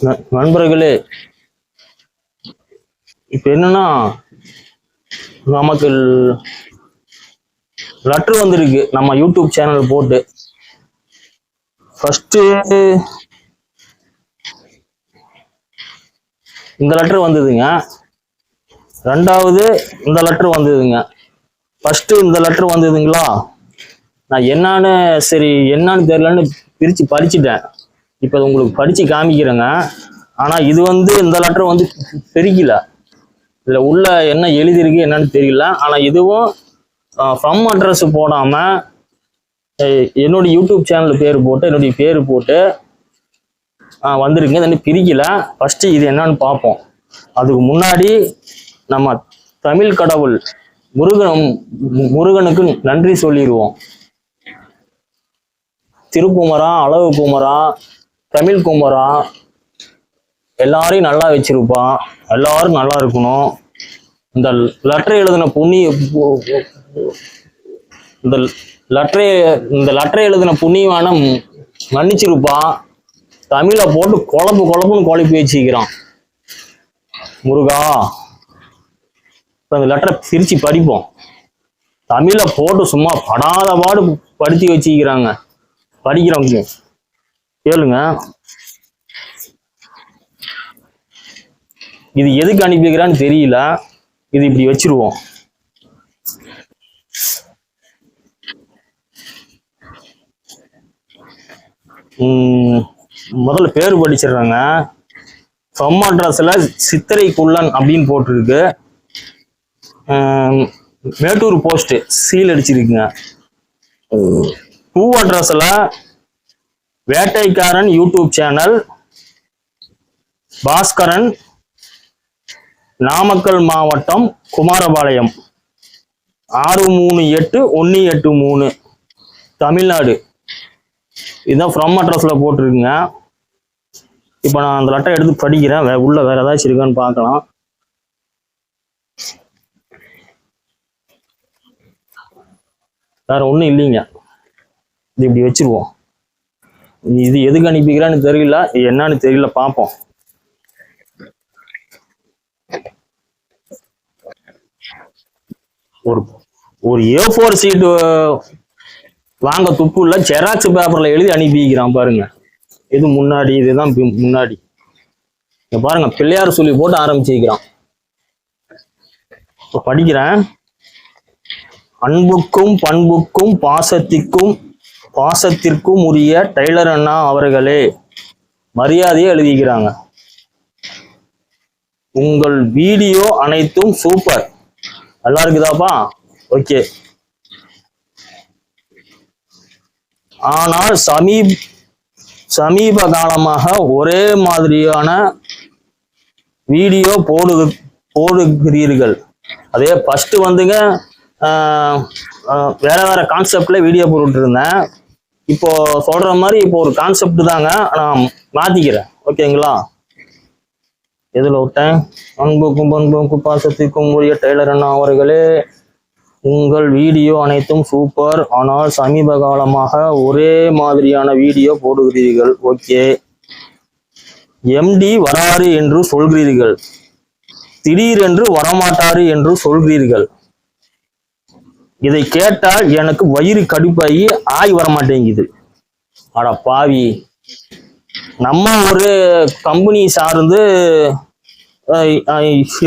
ந- நண்பர்களே இப்ப என்னன்னா நமக்கு லெட்டர் வந்திருக்கு. நம்ம யூடியூப் சேனல் போட்டு. ஃபர்ஸ்ட் இந்த லெட்டர் வந்ததுங்க. ரெண்டாவது இந்த லெட்டர் வந்ததுங்க. ஃபர்ஸ்ட் இந்த லெட்டர் வந்ததுங்களா? நான் என்னன்னு சரி என்னன்னு தெரியலன்னு பிரிச்சு படிச்சுட்டேன். இப்போ அது உங்களுக்கு படித்து காமிக்கிறேங்க. ஆனால் இது வந்து இந்த லெட்டர் வந்து பிரிக்கல இதில் உள்ள என்ன எழுதியிருக்கு என்னன்னு தெரியல. ஆனால் இதுவும் ஃப்ரம் அட்ரஸ் போடாம என்னுடைய யூடியூப் சேனல் பேர் போட்டு என்னுடைய பேர் போட்டு ஆஹ், வந்திருக்குங்க இது இன்னும் பிரிக்கல. ஃபஸ்ட்டு இது என்னன்னு பார்ப்போம். அதுக்கு முன்னாடி நம்ம தமிழ் கடவுள் முருகன் முருகனுக்கு நன்றி சொல்லிடுவோம் திருப்புமரா அளவு குமரா தமிழ் குமரா எல்லாரையும் நல்லா வச்சிருப்பான். எல்லாரும் நல்லா இருக்கணும். இந்த லெட்டரை எழுதின புண்ணிய இந்த லெட்டரை இந்த லெட்டரை எழுதின புண்ணியமான மன்னிச்சிருப்பான். தமிழை போட்டு குழப்பு குழப்புன்னு குழப்பி வச்சுக்கிறான். முருகா இப்போ அந்த லெட்டரை பிரித்து படிப்போம். தமிழை போட்டு சும்மா படாத பாடு படுத்தி வச்சுக்கிறாங்க. படிக்கிறவங்க. கேளுங்க. இது எதுக்கு அனுப்பிக்கிறான்னு தெரியல. இது இப்படி வச்சிருவோம். முதல்ல பேர் படிச்சிடுறாங்க. ஃப்ரம் அட்ரஸ்ல சித்திரை குள்ளன் அப்படின்னு போட்டிருக்கு. மேட்டூர் போஸ்ட் சீல் அடிச்சிருக்குங்க. பூ அட்ரஸ்ல வேட்டைக்காரன் யூடியூப் சேனல் பாஸ்கரன் நாமக்கல் மாவட்டம் குமாரபாளையம். ஆறு மூணு எட்டு ஒன்று எட்டு மூணு தமிழ்நாடு. இதுதான் ஃப்ரம் அட்ரஸில் போட்டிருக்குங்க. இப்போ நான் அந்த லெட்டர் எடுத்து படிக்கிறேன். வே- உள்ளே வேறு ஏதாச்சும் இருக்கான்னு பார்க்கலாம். வேறு ஒன்றும் இல்லைங்க. இது இப்படி வச்சுருவோம். இது எதுக்கு அனுப்பிக்கிறான்னு தெரியல. என்னன்னு தெரியல பார்ப்போம் ஒரு ஒரு ஏ ஃபோர் சீட்டு வாங்க துப்பு இல்ல. ஜெராக்ஸ் பேப்பர்ல எழுதி அனுப்பிக்கிறான் பாருங்க. இது முன்னாடி இதுதான் முன்னாடி. இங்க பாருங்க பிள்ளையார் சொல்லி போட்டு ஆரம்பிச்சிருக்கிறான். இப்போ படிக்கிறேன். அன்புக்கும் பண்புக்கும் பாசத்திற்கும் பாசத்திற்கும் உரிய டைலர் அண்ணா அவர்களே மரியாதையை எழுதிக்கிறாங்க உங்கள் வீடியோ அனைத்தும் சூப்பர் நல்லா இருக்குதாப்பா? ஓகே ஆனால் சமீப் சமீப காலமாக ஒரே மாதிரியான வீடியோ போடு போடுகிறீர்கள். அதே ஃபஸ்ட்டு வந்துங்க வேற வேற கான்செப்டில் வீடியோ போட்டுட்டு இருந்தேன். இப்போ சொல்ற மாதிரி இப்போ ஒரு கான்செப்ட் தாங்க. நான் மாத்திக்கிறேன். ஓகேங்களா எதுல விட்டேன்? அன்புக்கும் பண்புக்கும் பாசத்துக்கும் உரிய டெய்லர் அண்ணா அவர்களே உங்கள் வீடியோ அனைத்தும் சூப்பர். ஆனால் சமீப காலமாக ஒரே மாதிரியான வீடியோ போடுகிறீர்கள். ஓகே எம்டி வராரு என்று சொல்கிறீர்கள். திடீரென்று வரமாட்டாரு என்று சொல்கிறீர்கள். இதை கேட்டால் எனக்கு வயிறு கடுப்பாகி ஆய் வரமாட்டேங்குது. ஆடா பாவி. நம்ம ஒரு கம்பெனி சார்ந்து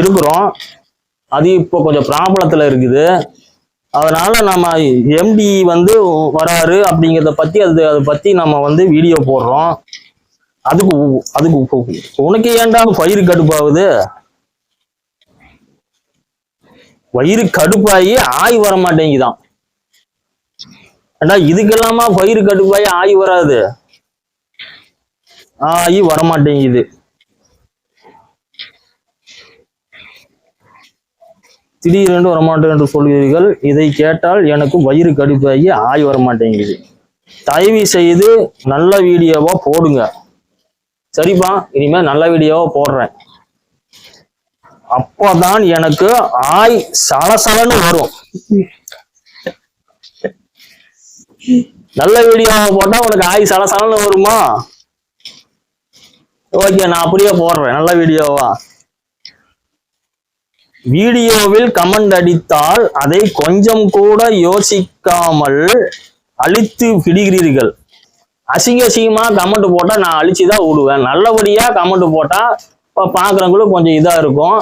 இருக்கிறோம். அது இப்போ கொஞ்சம் ப்ராப்ளத்தில் இருக்குது. அதனால நம்ம எம்டி வந்து வராரு அப்படிங்கிறத பற்றி அது அதை பற்றி நம்ம வந்து வீடியோ போடுறோம். அதுக்கு அதுக்கு உனக்கு ஏன்டா வயிறு கடுப்பாகுது? வயிறு கடுப்பாகி ஆய் வர மாட்டேங்குதான் ஏண்டா இதுக்கெல்லாமா வயிறு கடுப்பாகி ஆய் வராது? ஆகி வரமாட்டேங்குது. திடீரென்று வரமாட்டேன் என்று சொல்கிறீர்கள் இதை கேட்டால் எனக்கு வயிறு கடுப்பாகி ஆய் வரமாட்டேங்குது. தயவு செய்து நல்ல வீடியோவா போடுங்க. சரிப்பா இனிமேல் நல்ல வீடியோவா போடுறேன். அப்போதான் எனக்கு ஆய் சலசலன்னு வரும். நல்ல வீடியோவை போட்டா உனக்கு ஆய் சலசலன்னு வருமா? ஓகே நான் அப்படியே போடுறேன். நல்ல வீடியோவா வீடியோவில் கமெண்ட் அடித்தால் அதை கொஞ்சம் கூட யோசிக்காமல் அழித்து விடுகிறீர்கள். அசிங்க அசிங்கமா கமெண்ட் போட்டா நான் அழிச்சு தான் விடுவேன். நல்லபடியா கமெண்ட் போட்டா இப்போ கொஞ்சம் இதாக இருக்கும்.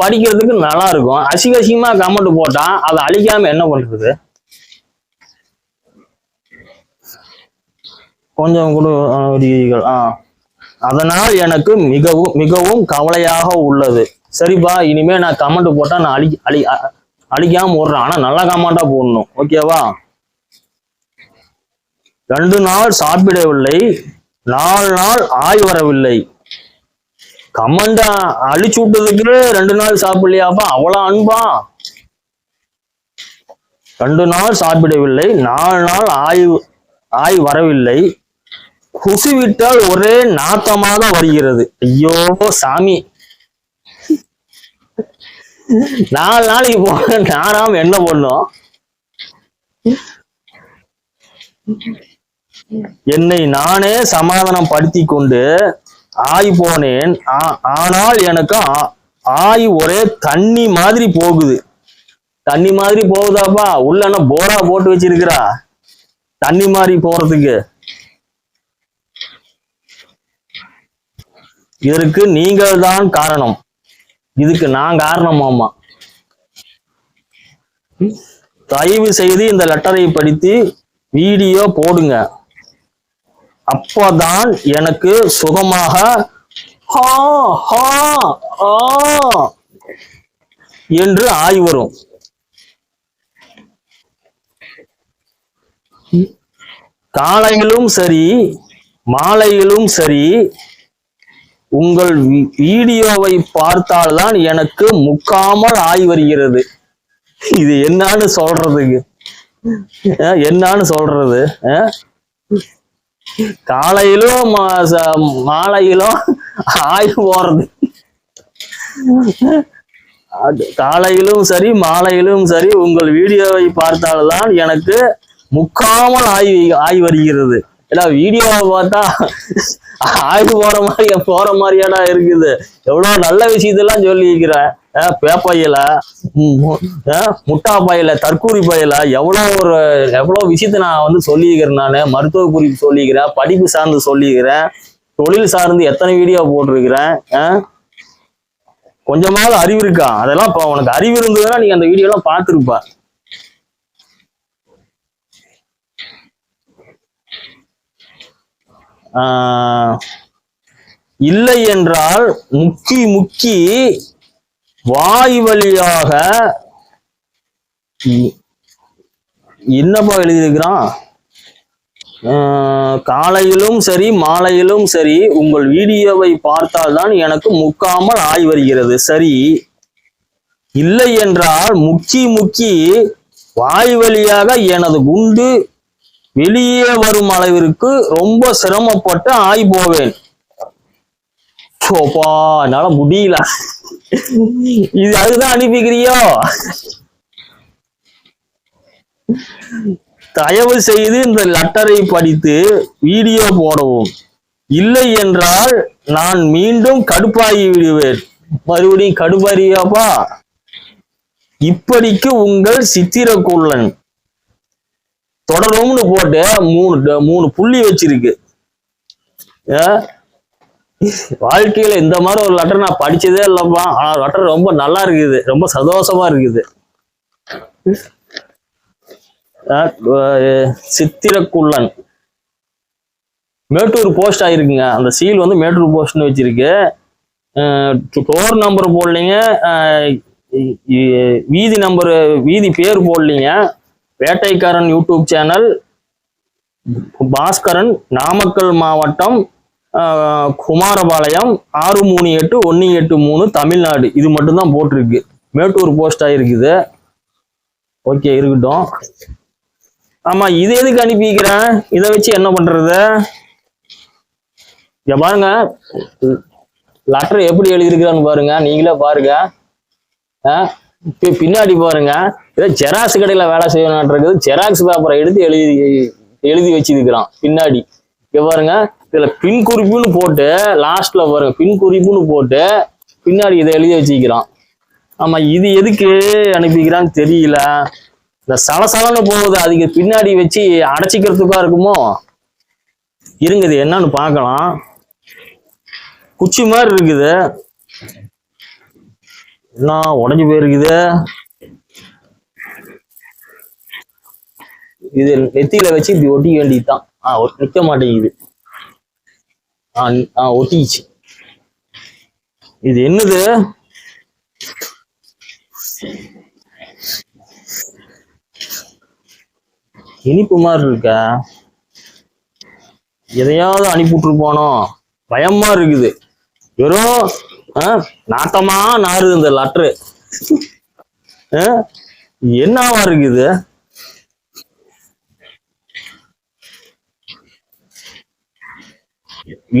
படிக்கிறதுக்கு நல்லா இருக்கும் அசிங்க கமெண்ட் போட்டால் அதை அழிக்காம என்ன பண்ணுறது கொஞ்சம் கூட விடுகிறீர்கள் ஆ. அதனால் எனக்கு மிகவும் மிகவும் கவலையாக உள்ளது. சரிப்பா இனிமே நான் கமெண்ட் போட்டா நான் அழி அழி அழிக்காம விடுறேன் ஆனா நல்ல கமெண்டா போடணும். ஓகேவா ரெண்டு நாள் சாப்பிடவில்லை. நாலு நாள் ஆய் வரவில்லை கமெண்டா அழிச்சு விட்டதுக்கு ரெண்டு நாள் சாப்பிடலையாப்பா? அவ்வளவு அன்பா. ரெண்டு நாள் சாப்பிடவில்லை நாலு நாள் ஆய் ஆய் வரவில்லை. குசு விட்டால் ஒரே நாத்தமாக வருகிறது. ஐயோ சாமி. நாலு நாளைக்கு போன நானாம் என்ன பண்ணும்? என்னை நானே சமாதானம் படுத்தி கொண்டு ஆய் போனேன் ஆ- ஆனால் எனக்கு ஆ- ஆய் ஒரே தண்ணி மாதிரி போகுது. தண்ணி மாதிரி போகுதாப்பா? உள்ள என்ன போரா போட்டு வச்சிருக்கிறா? தண்ணி மாதிரி போறதுக்கு. இதற்கு நீங்கள் தான் காரணம். இதுக்கு நான் காரணமாமா தயவு செய்து இந்த லெட்டரை படித்து வீடியோ போடுங்க. அப்பதான் எனக்கு சுகமாக ஹா ஹா ஆ என்று ஆய் வரும். காலையிலும் சரி மாலையிலும் சரி உங்கள் வீடியோவை பார்த்தால்தான் எனக்கு முக்காமல் ஆய் வருகிறது. இது என்னன்னு சொல்றதுக்கு? என்னன்னு சொல்றது? காலையிலும் மாலையிலும் ஆய் போறது அது காலையிலும் சரி மாலையிலும் சரி உங்கள் வீடியோவை பார்த்தால்தான் எனக்கு முக்காமல் ஆய் ஆய் வருகிறது. ஏன்னா வீடியோவை பார்த்தா ஆய்வு போற மாதிரி போற மாதிரியாடா இருக்குது. எவ்வளவு நல்ல விஷயத்தெல்லாம் சொல்லி இருக்கிறேன் பேப்பையில முட்டா பையில தற்கூரி பையில எவ்வளவு ஒரு எவ்வளவு விஷயத்த நான் வந்து சொல்லியிருக்கிறேன் நான். மருத்துவ குறிப்பு சொல்லிக்கிறேன் படிப்பு சார்ந்து சொல்லிக்கிறேன் தொழில் சார்ந்து எத்தனை வீடியோ போட்டிருக்கிறேன் ஆஹ் கொஞ்சமாவது அறிவு இருக்கா? அதெல்லாம் இப்போ உனக்கு அறிவு இருந்ததுன்னா நீங்க அந்த வீடியோ எல்லாம் இல்லை என்றால் முக்கி முக்கி வாய் வழியாக என்னப்பா எழுதியிருக்கிறான். காலையிலும் சரி மாலையிலும் சரி உங்கள் வீடியோவை பார்த்தால்தான் எனக்கு முக்காமல் ஆய் வருகிறது. சரி. இல்லை என்றால் முக்கி முக்கி வாய் வழியாக எனது குண்டு வெளியே வரும் அளவிற்கு ரொம்ப சிரமப்பட்டு ஆய் போவேன். சோப்பா என்னால முடியல. இது அதுதான் அனுப்பிக்கிறியோ? தயவு செய்து இந்த லெட்டரை படித்து வீடியோ போடவும். இல்லை என்றால் நான் மீண்டும் கடுப்பாகி விடுவேன். மறுபடியும் கடுப்பாரியாப்பா இப்படிக்கு உங்கள் சித்திரக்குள்ளன். தொடரும்னு போட்டு மூணு ட- மூணு புள்ளி வச்சிருக்கு. வாழ்க்கையில இந்த மாதிரி ஒரு லெட்டர் நான் படிச்சதே இல்லப்பா ஆனா லெட்டர் ரொம்ப நல்லா இருக்குது. ரொம்ப சந்தோஷமா இருக்குது. சித்திரக்குள்ளன். மேட்டூர் போஸ்ட் ஆயிருக்குங்க. அந்த சீல் வந்து மேட்டூர் போஸ்ட்னு வச்சிருக்கு. டோர் நம்பர் போடலீங்க. வீதி நம்பரு வீதி பேர் போடலீங்க. வேட்டைக்காரன் யூடியூப் சேனல் பாஸ்கரன் நாமக்கல் மாவட்டம் குமாரபாளையம் ஆறு மூணு எட்டு ஒன்று எட்டு மூணு தமிழ்நாடு. இது மட்டும்தான் போட்டிருக்கு. மேட்டூர் போஸ்ட் ஆகிருக்குது ஓகே இருக்கட்டும். ஆமாம் இது எதுக்கு அனுப்பிக்கிறேன் இதை வச்சு என்ன பண்ணுறது இங்கே பாருங்க. லெட்டர் எப்படி எழுதியிருக்கிறான்னு பாருங்க. நீங்களே பாருங்க. ஆ, பின்னாடி பாருங்க. ஏதோ ஜெராக்ஸ் கடையில வேலை செய்யணுன்றது ஜெராக்ஸ் பேப்பரை எடுத்து எழுதி எழுதி வச்சிருக்கிறான். பின்னாடி. இங்க பாருங்க. இதுல பின் குறிப்புன்னு போட்டு லாஸ்ட்ல பாருங்க. பின் குறிப்புன்னு போட்டு பின்னாடி இதை எழுதி வச்சுக்கிறான் ஆமா இது எதுக்கு அனுப்பிக்கிறான்னு தெரியல. இந்த சலசலன்னு போகுது. அதுக்கு பின்னாடி வச்சு அடைச்சிக்கிறதுக்கா இருக்குமோ? இருங்க இது என்னன்னு பார்க்கலாம். குச்சி மாதிரி இருக்குது. என்ன உடஞ்சு போயிருக்குது. இது நெத்தியில வச்சு இப்படி ஒட்டிக்க வேண்டியதுதான். ஆஹ் நிக்க மாட்டேங்குது. ஆஹ் ஒட்டிச்சு இது என்னது? இனிப்பு மாதிரி இருக்க? எதையாவது அனுப்பி போனோம் பயமா இருக்குது. வெறும் நாட்டமா நாறு இந்த லெட்ரு என்னவா இருக்குது?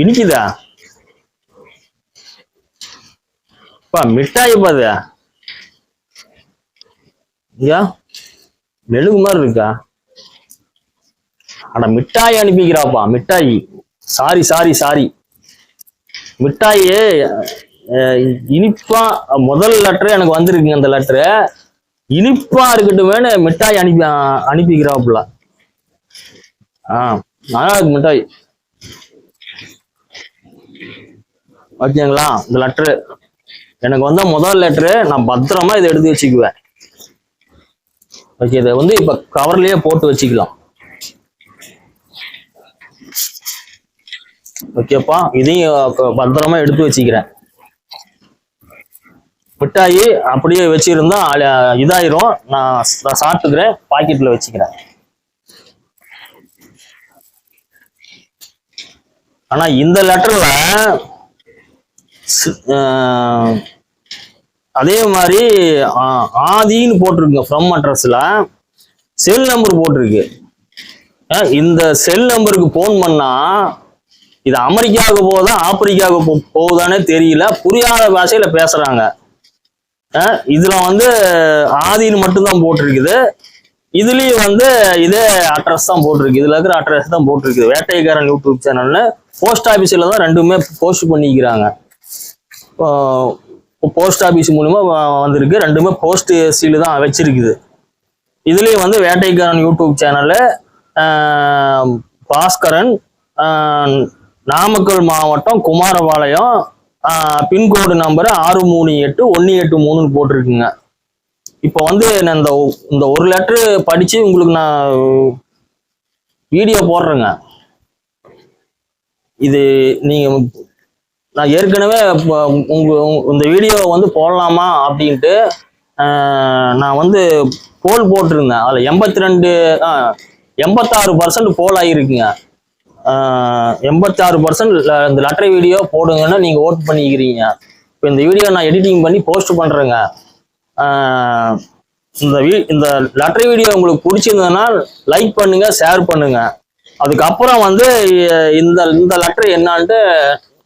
இனிக்குதா? பா மிட்டாய் பாது ஐயா மெழுகு மாதிரி இருக்கா? ஆனா மிட்டாய் அனுப்பிக்கிறாப்பா மிட்டாய். Sorry sorry sorry. மிட்டாயே இனிப்பா முதல் லெட்டர் எனக்கு வந்திருக்குங்க அந்த லெட்டரு இனிப்பா இருக்கட்டுமேனு மிட்டாய் அனுப்பி அனுப்பிக்கிறாப்புல. ஆ நல்லா இருக்கு மிட்டாய். ஓகேங்களா இந்த லெட்டரு எனக்கு வந்த முதல் லெட்டரு நான் பத்திரமா இதை எடுத்து வச்சுக்குவேன். ஓகே இதை வந்து இப்ப கவர்லயே போட்டு வச்சுக்கலாம். ஓகேப்பா இதையும் பத்திரமா எடுத்து வச்சுக்கிறேன். மிட்டாயி அப்படியே வச்சிருந்தா இதாயிரும். நான் நான் சாப்பிட்டுக்கிறேன். பாக்கெட்ல வச்சுக்கிறேன். ஆனா இந்த லெட்டர்ல அதே மாதிரி ஆ, ஆதின்னு போட்டிருக்கு ஃப்ரம் அட்ரஸ்ல. செல் நம்பர் போட்டிருக்கு. இந்த செல் நம்பருக்கு ஃபோன் பண்ணா இது அமெரிக்காவுக்கு போகுதா ஆப்பிரிக்காவுக்கு போ- போகுதானே தெரியல. புரியாத பாஷையில பேசுறாங்க. இதுல வந்து ஆதின்னு மட்டும்தான் போட்டிருக்குது. இதுலயும் வந்து இதே அட்ரஸ் தான் போட்டிருக்கு. இதுல இருக்கிற அட்ரஸ் தான் போட்டிருக்கு வேட்டைக்காரன் யூடியூப் சேனல்னு போஸ்ட் ஆபீஸ்ல தான் ரெண்டுமே போஸ்ட் பண்ணிக்கிறாங்க. போஸ்ட் ஆபீஸ் மூலிமா வந்திருக்கு. ரெண்டுமே போஸ்ட் சீல் தான் வச்சிருக்குது. இதுலயும் வந்து வேட்டைக்காரன் யூடியூப் சேனலு பாஸ்கரன் நாமக்கல் மாவட்டம் குமாரபாளையம் பின்கோடு நம்பர் ஆறு மூணு எட்டு ஒன்று எட்டு மூணுன்னு போட்டிருக்குங்க. இப்போ வந்து நான் இந்த இந்த ஒரு லெட்ரு படித்து உங்களுக்கு நான் வீடியோ போடுறேங்க. இது நீங்கள் நான் ஏற்கனவே உங்கள் இந்த வீடியோ வந்து போடலாமா அப்படின்ட்டு நான் வந்து போல் போட்டிருந்தேன். அதில் எண்பத்தி ரெண்டு எண்பத்தாறு பர்சன்ட் போல் ஆகிருக்குங்க எண்பத்தாறு பர்சன்ட் இந்த லெட்டர் வீடியோ போடுங்கன்னு நீங்கள் ஓட் பண்ணிக்கிறீங்க. இப்போ இந்த வீடியோ நான் எடிட்டிங் பண்ணி போஸ்ட் பண்ணுறேங்க இந்த வீ இந்த லெட்டர் வீடியோ உங்களுக்கு பிடிச்சிருந்ததுன்னா லைக் பண்ணுங்க ஷேர் பண்ணுங்க. அதுக்கப்புறம் வந்து இந்த இந்த லெட்டர் என்னான்ட்டு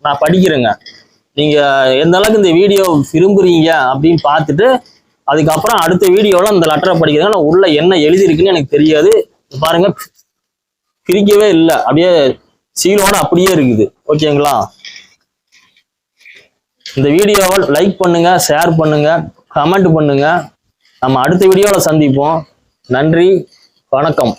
நான் படிக்கிறேங்க. நீங்க எந்த அளவுக்கு இந்த வீடியோ விரும்புறீங்க அப்படின்னு பார்த்துட்டு அதுக்கப்புறம் அடுத்த வீடியோவில் இந்த லெட்டரை படிக்கிறேன் நான் உள்ள என்ன எழுதியிருக்குன்னு எனக்கு தெரியாது. பாருங்க பிரிக்கவே இல்லை. அப்படியே சீலோட அப்படியே இருக்குது. ஓகேங்களா இந்த வீடியோவை லைக் பண்ணுங்க ஷேர் பண்ணுங்க கமெண்ட் பண்ணுங்க. நம்ம அடுத்த வீடியோவில் சந்திப்போம். நன்றி வணக்கம்.